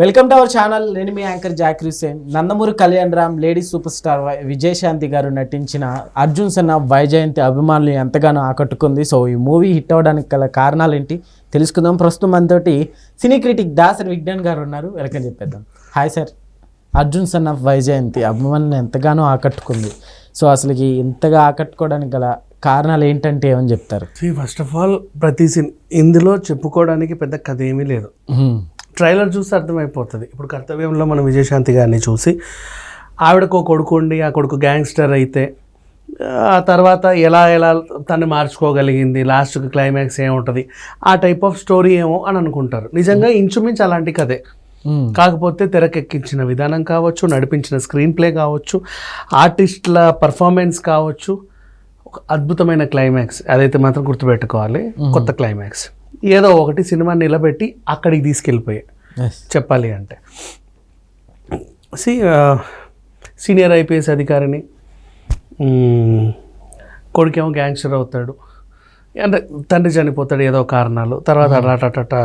Welcome to our channel నేను మీ anchor Zakir Hussain Nandamuri Kalyan Ram lady super star Vijayashanti garu నటించిన అర్జున్ సన్న వైజయంతి అభిమానులు ఎంతగానో ఆకట్టుకుంది. సో ఈ మూవీ హిట్ అవ్వడానికి గల కారణాలు ఏంటి తెలుసుకుందాం. ప్రస్తుతం మనతోటి సినీ క్రిటిక్ దాసరి విజ్ఞాన్ గారు ఉన్నారు. వెల్కమ్ చెప్పేద్దాం. Hi sir Arjun son of Vaijayanthi అభిమానులను ఎంతగానో ఆకట్టుకుంది. సో అసలుకి ఇంతగా ఆకట్టుకోవడానికి గల కారణాలు ఏంటంటే ఏమని చెప్తారు? ఫస్ట్ ఆఫ్ ఆల్ ప్రతి సిన్ ఇందులో చెప్పుకోవడానికి పెద్ద కథ ఏమీ లేదు. ట్రైలర్ చూస్తే అర్థమైపోతుంది. ఇప్పుడు కర్తవ్యంలో మనం విజయశాంతి గారిని చూసి ఆవిడకు కొడుకు ఉండి ఆ కొడుకు గ్యాంగ్స్టర్ అయితే ఆ తర్వాత ఎలా ఎలా తను మార్చుకోగలిగింది లాస్ట్కి క్లైమాక్స్ ఏముంటుంది ఆ టైప్ ఆఫ్ స్టోరీ ఏమో అని అనుకుంటారు. నిజంగా ఇంచుమించు అలాంటి కథే. కాకపోతే తెరకెక్కించిన విధానం కావచ్చు నడిపించిన స్క్రీన్ ప్లే కావచ్చు ఆర్టిస్టుల పర్ఫార్మెన్స్ కావచ్చు ఒక అద్భుతమైన క్లైమాక్స్ అదైతే మాత్రం గుర్తుపెట్టుకోవాలి. కొత్త క్లైమాక్స్ ఏదో ఒకటి సినిమా నిలబెట్టి అక్కడికి తీసుకెళ్ళిపోయాయి చెప్పాలి అంటే. సి సీనియర్ ఐపీఎస్ అధికారిని కొడుకేమో గ్యాంగ్స్టర్ అవుతాడు. అంటే తండ్రి చనిపోతాడు ఏదో కారణాలు. తర్వాత అటాటట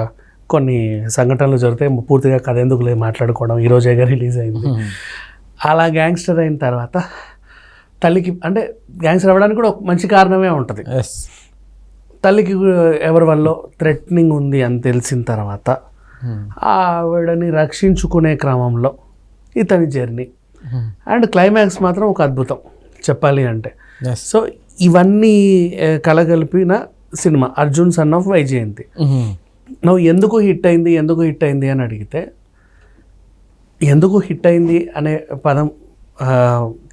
కొన్ని సంఘటనలు జరిగితే పూర్తిగా కథ ఎందుకు లేదు మాట్లాడుకోవడం. ఈ రోజేగా రిలీజ్ అయింది. అలా గ్యాంగ్స్టర్ అయిన తర్వాత తల్లికి అంటే గ్యాంగ్స్టర్ అవ్వడానికి కూడా ఒక మంచి కారణమే ఉంటుంది. తల్లికి ఎవరి వల్ల థ్రెట్నింగ్ ఉంది అని తెలిసిన తర్వాత ఆవిడని రక్షించుకునే క్రమంలో ఇతని జర్నీ అండ్ క్లైమాక్స్ మాత్రం ఒక అద్భుతం చెప్పాలి అంటే. సో ఇవన్నీ కలగలిపిన cinema Arjun son of Vaijayanthi. నువ్వు ఎందుకు హిట్ అయింది ఎందుకు హిట్ అయింది అని అడిగితే ఎందుకు హిట్ అయింది అనే పదం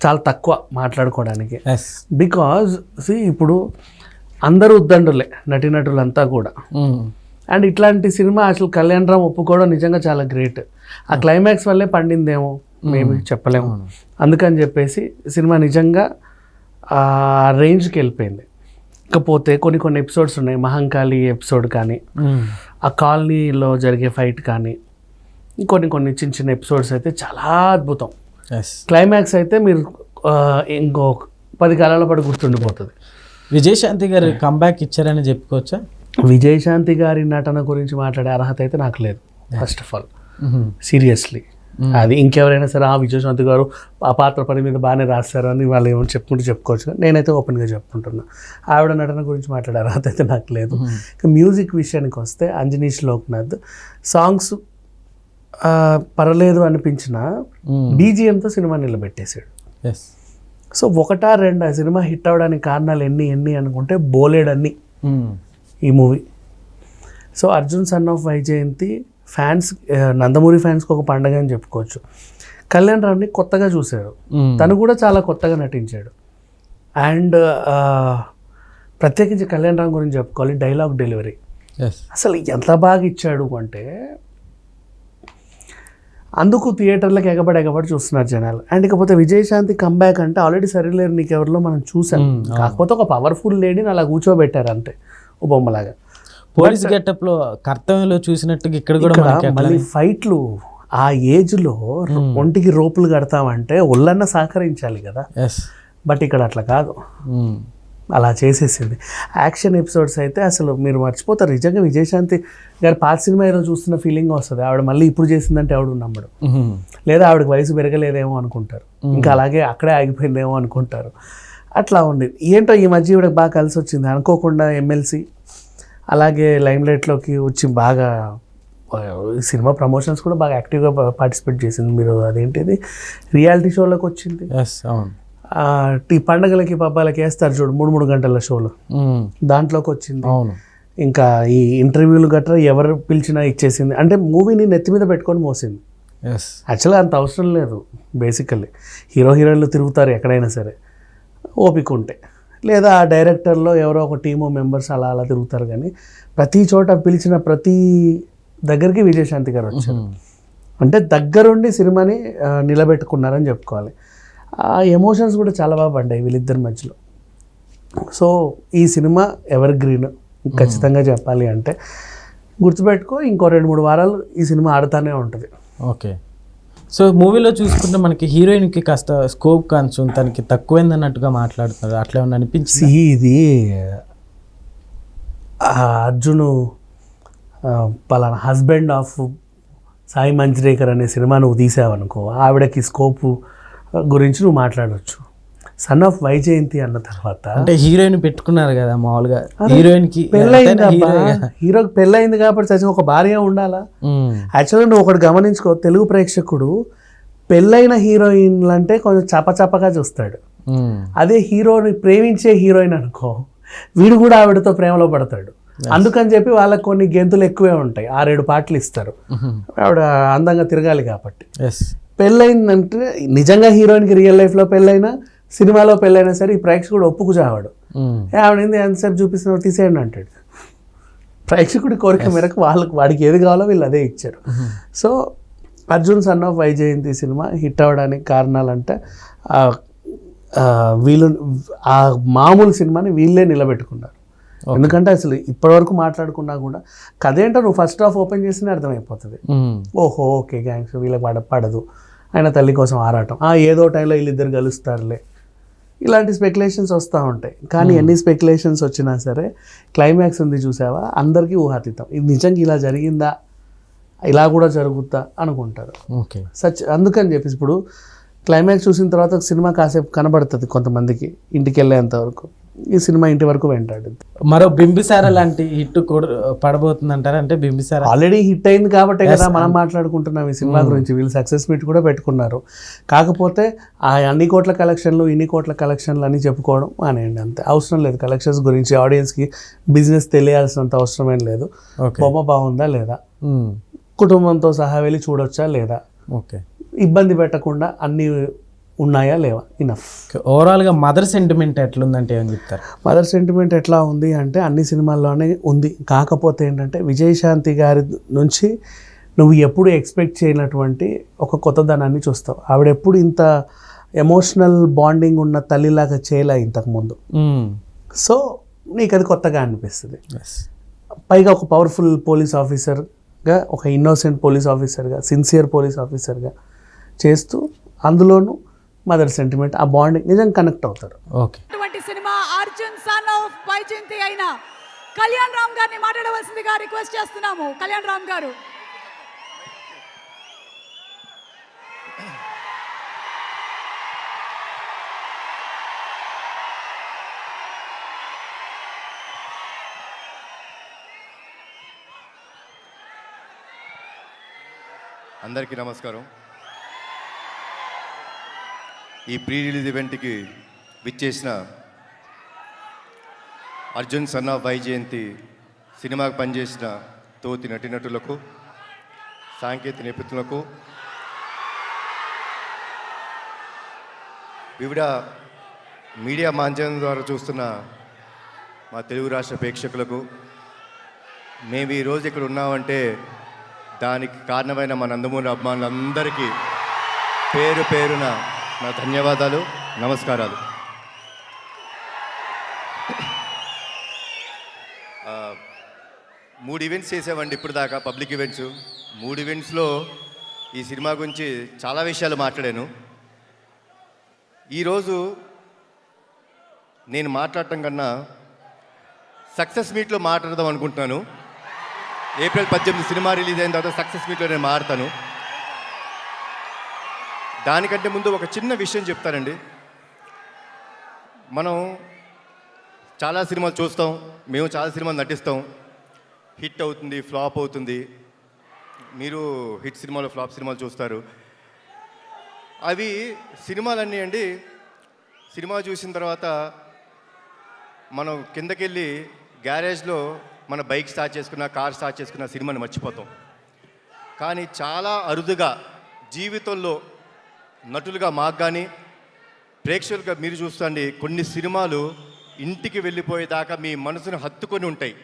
చాలా తక్కువ మాట్లాడుకోవడానికి. బికాజ్ సి ఇప్పుడు అందరూ ఉద్దండులే నటీనటులంతా కూడా. అండ్ ఇట్లాంటి సినిమా అసలు కళ్యాణ్ రామ్ ఒప్పుకోవడం నిజంగా చాలా గ్రేట్. ఆ క్లైమాక్స్ వల్లే పండిందేమో మేబీ చెప్పలేము. అందుకని చెప్పేసి సినిమా నిజంగా ఆ రేంజ్కి వెళ్ళిపోయింది. ఇకపోతే కొన్ని కొన్ని ఎపిసోడ్స్ ఉన్నాయి మహంకాళి ఎపిసోడ్ కానీ ఆ కాలనీలో జరిగే ఫైట్ కానీ కొన్ని కొన్ని చిన్న చిన్న ఎపిసోడ్స్ అయితే చాలా అద్భుతం. క్లైమాక్స్ అయితే మీరు ఇంకో పది కాలాల పాటు గుర్తుండిపోతుంది. విజయశాంతి గారు కంబ్యాక్ ఇచ్చారని చెప్పుకోవచ్చా? విజయశాంతి గారి నటన గురించి మాట్లాడే అర్హత అయితే నాకు లేదు ఫస్ట్ ఆఫ్ ఆల్ సీరియస్లీ అది ఇంకెవరైనా సరే ఆ విజయశాంతి గారు ఆ పాత్ర పని మీద బాగానే రాస్తారు అని వాళ్ళు ఏమో చెప్పుకుంటూ చెప్పుకోవచ్చు నేనైతే ఓపెన్గా చెప్పుకుంటున్నా. ఆవిడ నటన గురించి మాట్లాడే అర్హత అయితే నాకు లేదు. ఇక మ్యూజిక్ విషయానికి వస్తే అంజనీష్ లోక్నాథ్ సాంగ్స్ పర్లేదు అనిపించిన బీజిఎంతో సినిమా నిలబెట్టేశాడు. ఎస్ సో ఒకటా రెండు ఆ సినిమా హిట్ అవ్వడానికి కారణాలు ఎన్ని ఎన్ని అనుకుంటే బోలేడన్ని ఈ movie. So Arjun son of Vaijayanthi fans Nandamuri ఫ్యాన్స్కి ఒక పండగ అని చెప్పుకోవచ్చు. కళ్యాణ్ రామ్ని కొత్తగా చూశారు తను కూడా చాలా కొత్తగా నటించాడు. అండ్ ప్రత్యేకించి కళ్యాణ్ రామ్ గురించి చెప్పుకోవాలి డైలాగ్ డెలివరీ. అసలు ఎంత బాగా ఇచ్చాడు అంటే అందుకు థియేటర్లకు ఎగబడి ఎగబడి చూస్తున్నారు జనాలు. అండ్ ఇకపోతే విజయశాంతి కంబ్యాక్ అంటే ఆల్రెడీ సరిలేరు నీకెవరిలో మనం చూసాం. కాకపోతే ఒక పవర్ఫుల్ లేడీని అలా కూర్చోబెట్టారు అంతే ఓ బొమ్మలాగా. పోలీస్ గెటప్లో కర్తవ్యంలో చూసినట్టుగా ఇక్కడ కూడా మళ్ళీ ఫైట్లు ఆ ఏజ్లో ఒంటికి రోపులు కడతామంటే ఒళ్ళన్న సహకరించాలి కదా. బట్ ఇక్కడ అట్లా కాదు. అలా చేసేసింది. యాక్షన్ ఎపిసోడ్స్ అయితే అసలు మీరు మర్చిపోతారు. నిజంగా విజయశాంతి గారి పాత సినిమా ఏదో చూస్తున్న ఫీలింగ్ వస్తుంది. ఆవిడ మళ్ళీ ఇప్పుడు చేసిందంటే ఆవిడ నమ్మడు. లేదా ఆవిడకి వయసు పెరగలేదేమో అనుకుంటారు. ఇంకా అలాగే అక్కడే ఆగిపోయిందేమో అనుకుంటారు. అట్లా ఉంది. ఏంటో ఈ మధ్య ఈవిడకి బాగా కలిసి వచ్చింది. అనుకోకుండా ఎమ్మెల్సీ అలాగే లైమ్లైట్లోకి వచ్చి బాగా సినిమా ప్రమోషన్స్ కూడా బాగా యాక్టివ్గా పార్టిసిపేట్ చేసింది. మీరు అదేంటిది? రియాలిటీ షోలోకి వచ్చింది. అవును. ఈ పండగలకి పబ్బాలకి వేస్తారు చూడు మూడు మూడు గంటల షోలు. దాంట్లోకి వచ్చింది అవును. ఇంకా ఈ ఇంటర్వ్యూలు గట్రా ఎవరు పిలిచినా ఇచ్చేసింది. అంటే మూవీని నెత్తి మీద పెట్టుకొని మోసింది. యాక్చువల్గా అంత అవసరం లేదు బేసికల్లీ హీరో హీరోయిన్లు తిరుగుతారు ఎక్కడైనా సరే. ఓపిక ఉంటే. లేదా ఆ డైరెక్టర్లో ఎవరో ఒక టీము మెంబర్స్ అలా అలా తిరుగుతారు కానీ ప్రతి చోట పిలిచిన ప్రతి దగ్గరికి విజయశాంతి గారు వచ్చారు. అంటే దగ్గరుండి సినిమాని నిలబెట్టుకున్నారని చెప్పుకోవాలి. ఆ ఎమోషన్స్ కూడా చాలా బాగా పడ్డాయి వీళ్ళిద్దరి మధ్యలో. సో ఈ సినిమా ఎవర్ గ్రీన్ ఖచ్చితంగా చెప్పాలి అంటే గుర్తుపెట్టుకో ఇంకో రెండు మూడు వారాలు ఈ సినిమా ఆడుతూనే ఉంటుంది. ఓకే. సో మూవీలో చూసుకుంటే మనకి హీరోయిన్కి కాస్త స్కోప్ కొంచెం తనకి తక్కువైంది అన్నట్టుగా మాట్లాడుతున్నారు. అట్లా ఏమన్నా అనిపించింది? సి ఇది అర్జును పలానా హస్బెండ్ ఆఫ్ సాయి మంజ్రేకర్ అనే సినిమా నువ్వు తీసావనుకో ఆవిడకి స్కోప్ గురించి నువ్వు మాట్లాడవచ్చు సన్ ఆఫ్ వైజయంతి అన్న తర్వాత అంటే హీరోయిన్ పెట్టుకున్నారు కదా మామూలుగా. హీరోయిన్కి పెళ్ళయింది. హీరోకి పెళ్ళయింది కాబట్టి సచిన్ ఒక భార్య ఉండాలా? యాక్చువల్గా నువ్వు ఒకటి గమనించుకో తెలుగు ప్రేక్షకుడు పెళ్ళైన హీరోయిన్లు అంటే కొంచెం చపచపగా చూస్తాడు. అదే హీరోని ప్రేమించే హీరోయిన్ అనుకో వీడు కూడా ఆవిడతో ప్రేమలో పడతాడు. అందుకని చెప్పి వాళ్ళకి కొన్ని గెంతులు ఎక్కువే ఉంటాయి. ఆరేడు పాటలు ఇస్తారు. ఆవిడ అందంగా తిరగాలి కాబట్టి. ఎస్ పెళ్ళయిందంటే నిజంగా హీరోయిన్కి రియల్ లైఫ్లో పెళ్ళైనా సినిమాలో పెళ్ళైనా సరే ఈ ప్రేక్షకుడు ఒప్పుకు చావాడు ఉమ్, ఏ ఆవిడ ఏంది ఎంతసేపు చూపిస్తున్నావు? తీసేయండి అంటాడు. ప్రేక్షకుడి కోరిక మేరకు వాళ్ళకి వాడికి ఏది కావాలో వీళ్ళు అదే ఇచ్చారు. So Arjun son of Vaijayanthi cinema hit అవ్వడానికి కారణాలంటే ఆ, ఆ, వీళ్ళు ఆ మామూలు సినిమాని వీళ్ళే నిలబెట్టుకున్నారు. ఎందుకంటే అసలు ఇప్పటివరకు మాట్లాడుకున్నా కూడా కథ ఏంటో నువ్వు ఫస్ట్ హాఫ్ ఓపెన్ చేసినా అర్థమైపోతుంది. ఓహో ఓకే గ్యాంగ్స్ వీళ్ళకి పడ పడదు. ఆయన తల్లి కోసం ఆరాటం. ఆ ఏదో టైంలో వీళ్ళిద్దరు కలుస్తారులే. ఇలాంటి స్పెక్యులేషన్స్ వస్తూ ఉంటాయి. కానీ ఎన్ని స్పెక్యులేషన్స్ వచ్చినా సరే క్లైమాక్స్ ఉంది చూసావా? అందరికీ ఊహాతీతం. ఇది నిజంగా ఇలా జరిగిందా? ఇలా కూడా జరుగుద్దా? అనుకుంటారు. ఓకే. సచ్ అందుకని చెప్పేసి ఇప్పుడు క్లైమాక్స్ చూసిన తర్వాత సినిమా కాసేపు కనబడుతుంది కొంతమందికి. ఇంటికి వెళ్ళేంత వరకు. ఈ సినిమా ఇంటి వరకు వెంటాడు మరో బింబిసార లాంటి హిట్ కూడా పడబోతుంది అంటారా అంటే బింబిసార ఆల్రెడీ హిట్ అయింది కాబట్టి కదా మనం మాట్లాడుకుంటున్నాం ఈ సినిమా గురించి. వీళ్ళు సక్సెస్ మీట్ కూడా పెట్టుకున్నారు. కాకపోతే ఆ అన్ని కోట్ల కలెక్షన్లు ఇన్ని కోట్ల కలెక్షన్లు అని చెప్పుకోవడం మానేయండి అంతే. అవసరం లేదు. కలెక్షన్స్ గురించి ఆడియన్స్కి బిజినెస్ తెలియాల్సినంత అవసరం ఏం లేదు. బొమ్మ బాగుందా లేదా? ఉమ్, కుటుంబంతో సహా వెళ్ళి చూడొచ్చా లేదా? ఓకే ఇబ్బంది పెట్టకుండా అన్నీ ఉన్నాయా లేవా? ఇనఫ్ ఓవరాల్గా మదర్ సెంటిమెంట్ ఎట్లుందంటే ఏం చెప్తారు? మదర్ సెంటిమెంట్ ఎట్లా ఉంది అంటే అన్ని సినిమాల్లోనే ఉంది. కాకపోతే ఏంటంటే విజయశాంతి గారి నుంచి నువ్వు ఎప్పుడు ఎక్స్పెక్ట్ చేయనటువంటి ఒక కొత్తదనాన్ని చూస్తావు. ఆవిడ ఎప్పుడు ఇంత ఎమోషనల్ బాండింగ్ ఉన్న తల్లిలాగా చేయలే ఇంతకుముందు. సో నీకు అది కొత్తగా అనిపిస్తుంది. పైగా ఒక పవర్ఫుల్ పోలీస్ ఆఫీసర్గా ఒక ఇన్నోసెంట్ పోలీస్ ఆఫీసర్గా సిన్సియర్ పోలీస్ ఆఫీసర్గా చేస్తూ అందులోనూ మదర్ సెంటిమెంట్ ఆ బాండింగ్ నిజంగా కనెక్ట్ అవుతారు. Okay. Cinema Arjun son of Vaijayanthi అయిన కళ్యాణ్ రామ్ గారిని మాట్లాడవలసిందిగా రిక్వెస్ట్ చేస్తున్నాము. కళ్యాణ్ రామ్ గారు. అందరికీ నమస్కారం. ఈ ప్రీ రిలీజ్ ఈవెంట్కి విచ్చేసిన అర్జున్ సన్నా వైజయంతి సినిమాకి పనిచేసిన తోతి నటీనటులకు సాంకేతిక నిపుణులకు వివిధ మీడియా మాధ్యమం ద్వారా చూస్తున్న మా తెలుగు రాష్ట్ర ప్రేక్షకులకు మేము ఈరోజు ఇక్కడ ఉన్నామంటే దానికి కారణమైన మా నందమూరి అభిమానులందరికీ పేరు పేరున నా ధన్యవాదాలు నమస్కారాలు. మూడు ఈవెంట్స్ చేసామండి ఇప్పుడు దాకా పబ్లిక్ ఈవెంట్స్ మూడు ఈవెంట్స్లో ఈ సినిమా గురించి చాలా విషయాలు మాట్లాడాను. ఈరోజు నేను మాట్లాడటం కన్నా సక్సెస్ మీట్లో మాట్లాడదాం అనుకుంటున్నాను. ఏప్రిల్ పద్దెనిమిది సినిమా రిలీజ్ అయిన తర్వాత సక్సెస్ మీట్లో నేను మాడతాను దానికంటే ముందు ఒక చిన్న విషయం చెప్తానండి. మనం చాలా సినిమాలు చూస్తాం మేము చాలా సినిమాలు నటిస్తాం. హిట్ అవుతుంది ఫ్లాప్ అవుతుంది. మీరు హిట్ సినిమాలు ఫ్లాప్ సినిమాలు చూస్తారు. అవి సినిమాలన్నీ అండి. సినిమా చూసిన తర్వాత మనం కిందకెళ్ళి గ్యారేజ్లో మన బైక్ స్టార్ట్ చేసుకున్న కార్ స్టార్ట్ చేసుకున్న సినిమాని మర్చిపోతాం. కానీ చాలా అరుదుగా జీవితంలో నటులుగా మాకు కానీ ప్రేక్షకులుగా మీరు చూస్తండి కొన్ని సినిమాలు ఇంటికి వెళ్ళిపోయేదాకా మీ మనసును హత్తుకొని ఉంటాయి.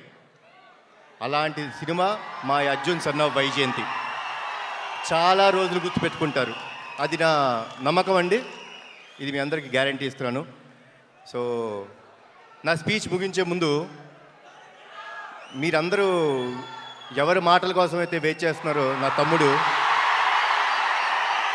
అలాంటి సినిమా మా అర్జున్ సన్న వైజయంతి. చాలా రోజులు గుర్తుపెట్టుకుంటారు. అది నా నమ్మకం అండి. ఇది మీ అందరికీ గ్యారంటీ ఇస్తున్నాను. సో నా స్పీచ్ ముగించే ముందు మీరందరూ ఎవరి మాటల కోసం అయితే వెయిట్ చేస్తున్నారో నా తమ్ముడు